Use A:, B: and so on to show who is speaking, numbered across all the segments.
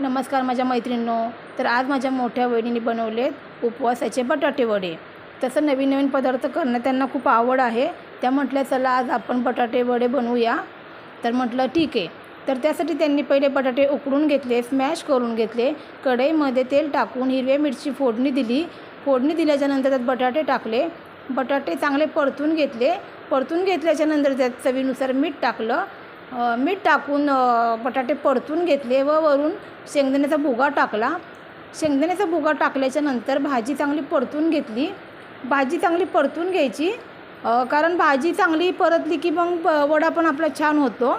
A: नमस्कार माझ्या मैत्रिणींनो. तर आज माझ्या मोठ्या वहिनीने बनवलेत उपवासाचे बटाटे वडे. तसं नवीन नवीन पदार्थ करणं त्यांना खूप आवड आहे. त्या म्हटल्या चला आज आपण बटाटे वडे बनवूया. तर म्हटलं ठीक आहे. तर त्यासाठी त्यांनी पहिले बटाटे उकडून घेतले स्मॅश करून घेतले. कढईमध्ये तेल टाकून हिरव्या मिरची फोडणी दिली. फोडणी दिल्याच्यानंतर त्यात बटाटे टाकले. बटाटे चांगले परतून घेतले. परतून घेतल्याच्यानंतर त्यात चवीनुसार मीठ टाकलं. मीठ टाकून बटाटे परतून घेतले व वरून शेंगदाण्याचा भुगा टाकला. शेंगदाण्याचा भुगा टाकल्याच्या नंतर भाजी चांगली परतून घेतली. भाजी चांगली परतून घ्यायची कारण भाजी चांगली परतली की मग प- वडा पण आपला छान होतो.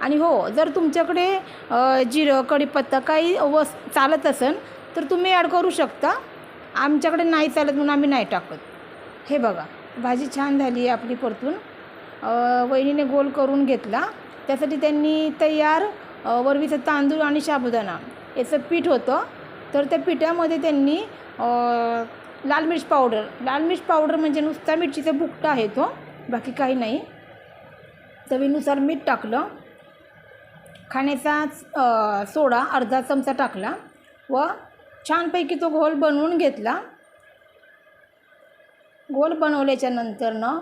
A: आणि हो जर तुमच्याकडे जिरं कढीपत्ता काही वस चालत असेल तर तुम्ही ॲड करू शकता. आमच्याकडे नाही चालत म्हणून आम्ही नाही टाकत. हे बघा भाजी छान झाली आहे आपली परतून. वहिनीने गोल करून घेतला. त्यासाठी त्यांनी तयार वरवीचं तांदूळ आणि साबुदाणा. याचं पीठ होतं. तर त्या पिठामध्ये त्यांनी लाल मिर्च पावडर. लाल मिर्च पावडर म्हणजे नुसता मिरचीचा बुकटा आहे तो. बाकी काही नाही. चवीनुसार मीठ टाकलं. खाण्याचा सोडा अर्धा चमचा टाकला व छानपैकी तो घोल बनवून घेतला. गोल बनवल्याच्या नंतरनं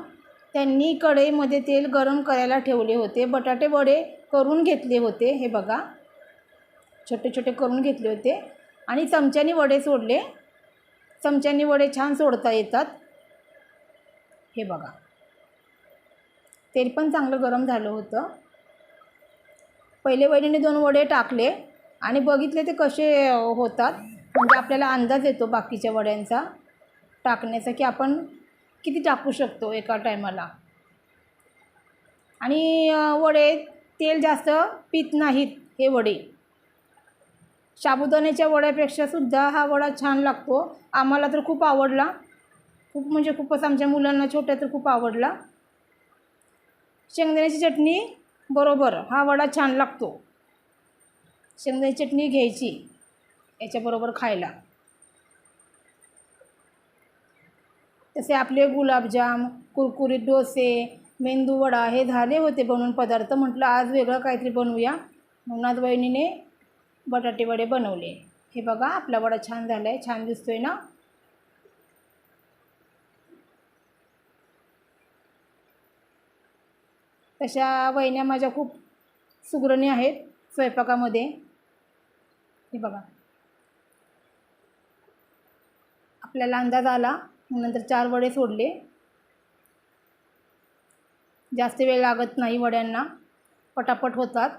A: त्यांनी कढईमध्ये तेल गरम करायला ठेवले होते. बटाटे वडे करून घेतले होते. हे बघा. छोटे छोटे करून घेतले होते. आणि चमच्याने वडे सोडले. चमच्याने वडे छान सोडता येतात. हे बघा. तेल पण चांगलं गरम झालं होतं. पहिले वहिनीने दोन वडे टाकले. आणि बघितले ते कसे होतात. म्हणजे आपल्याला अंदाज येतो बाकीच्या वड्यांचा. टाकण्याचा की आपण किती टाकू शकतो एका टायमाला? आणि वडे तेल जास्त पित नाहीत हे वडे. साबुदाण्याच्या वड्यापेक्षा सुद्धा हा वडा छान लागतो. आम्हाला तर खूप आवडला. खूप म्हणजे खूपच आमच्या मुलांना छोट्या तर खूप आवडला. शेंगदाण्याची चटणी बरोबर हा वडा छान लागतो. शेंगदाण्याची चटणी घ्यायची याच्याबरोबर खायला. तसे आपले गुलाबजाम कुरकुरीत डोसे मेंदूवडा हे झाले होते बनवून पदार्थ. म्हटलं आज वेगळं काहीतरी बनवूया. म्हणून आज वहिनीने बटाटे वडे बनवले. हे बघा आपला वडा छान झाला आहे छान दिसतोय ना? तशा वहिन्या माझ्या खूप सुगरणी आहेत स्वयंपाकामध्ये. हे बघा. आपल्याला अंदाज आला नंतर चार वडे सोडले जास्त वेळ लागत नाही वड्यांना. पटापट होतात.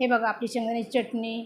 A: हे बघा आपली शेंगदाण्याची चटणी